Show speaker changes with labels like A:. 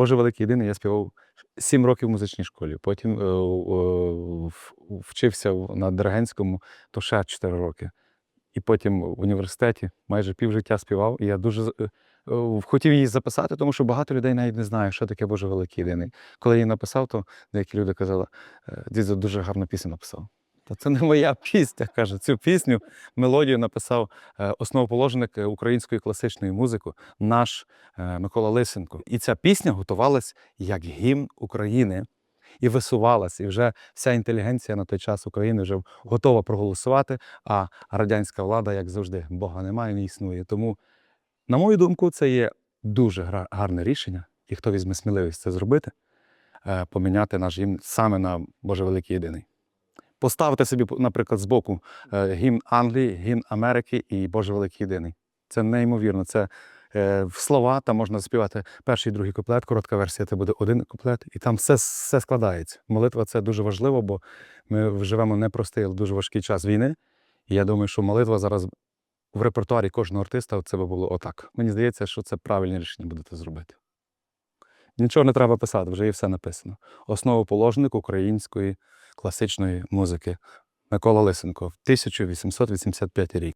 A: Боже великий єдиний, я співав сім років в музичній школі. Потім е, в- вчився на Дергенському, то ще 4 роки. І потім в університеті майже півжиття співав. І я дуже е, е, хотів її записати, тому що багато людей навіть не знає, що таке Боже великий єдиний. Коли я її написав, то деякі люди казали, «Е, дідзо дуже гарну пісню написав. Та це не моя пісня, каже. Цю пісню, мелодію написав е, основоположник е, української класичної музики, наш е, Микола Лисенко. І ця пісня готувалась як гімн України і висувалась. І вже вся інтелігенція на той час України вже готова проголосувати. А радянська влада, як завжди, Бога немає, не існує. Тому, на мою думку, це є дуже гарне рішення. І хто візьме сміливість це зробити, поміняти наш гімн саме на Боже Великий Єдиний. Поставити собі, наприклад, збоку е, гімн Англії, гімн Америки і Боже Великий Єдиний. Це неймовірно. Це е, в слова, там можна заспівати перший і другий куплет, коротка версія це буде один куплет, і там все, все складається. Молитва це дуже важливо, бо ми живемо непростий, але дуже важкий час війни. І я думаю, що молитва зараз в репертуарі кожного артиста це би було отак. Мені здається, що це правильне рішення будете зробити. Нічого не треба писати, вже є все написано. Основоположник української класичної музики Микола Лисенко, 1885 рік.